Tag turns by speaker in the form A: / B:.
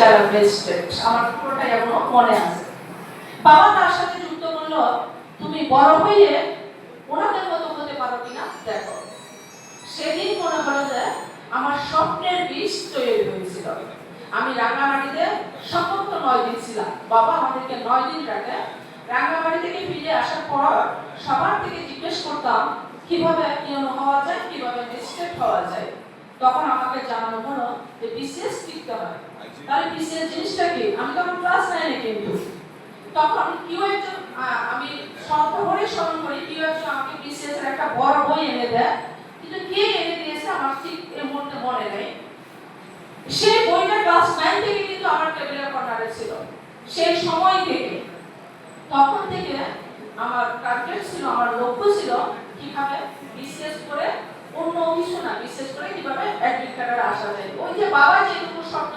A: যারা আমার এখনও মনে আছে। বাবা তার সাথে যুক্ত তুমি বড় ওনাদের মতো হতে পারো কিনা দেখো। সেদিন মনে আমার স্বপ্নের বীজ তৈরি হয়েছিল। আমি রাঙামাটিতে সম্পর্ক নয় দিন ছিলাম। বাবা আমাদেরকে নয় দিন রাখে রাঙামাটি থেকে ফিরে আসার পর সবার থেকে জিজ্ঞেস করতাম, কীভাবে ইউনো হওয়া যায়? কীভাবে ডিস্ট্রেক্ট হওয়া যায়? তখন আমাকে জানানো হলো যে বিসিএস শিখতে হয় তাহলে বিসিএস জিনিসটা কি? আমি তখন ক্লাস নাইনে কিন্তু তখন কেউ একজন আমি সর্বভরে স্মরণ করি কেউ একজন আমাকে এর একটা বড় বই এনে দেয়। কিন্তু কে এনে দিয়েছে আমার ঠিক এই মুহূর্তে মনে নেই। সেই বইটা ক্লাস নাইন থেকে কিন্তু আমার টেবিলের কর্নারে ছিল। সেই সময় থেকে। তখন থেকে আমার টার্গেট ছিল আমার লক্ষ্য ছিল কীভাবে বিশেষ করে অন্য কিছু না বিশেষ করে কীভাবে অ্যাডমিট কার্ডের আসা যায় ওই যে বাবা যেটুকু স্বপ্ন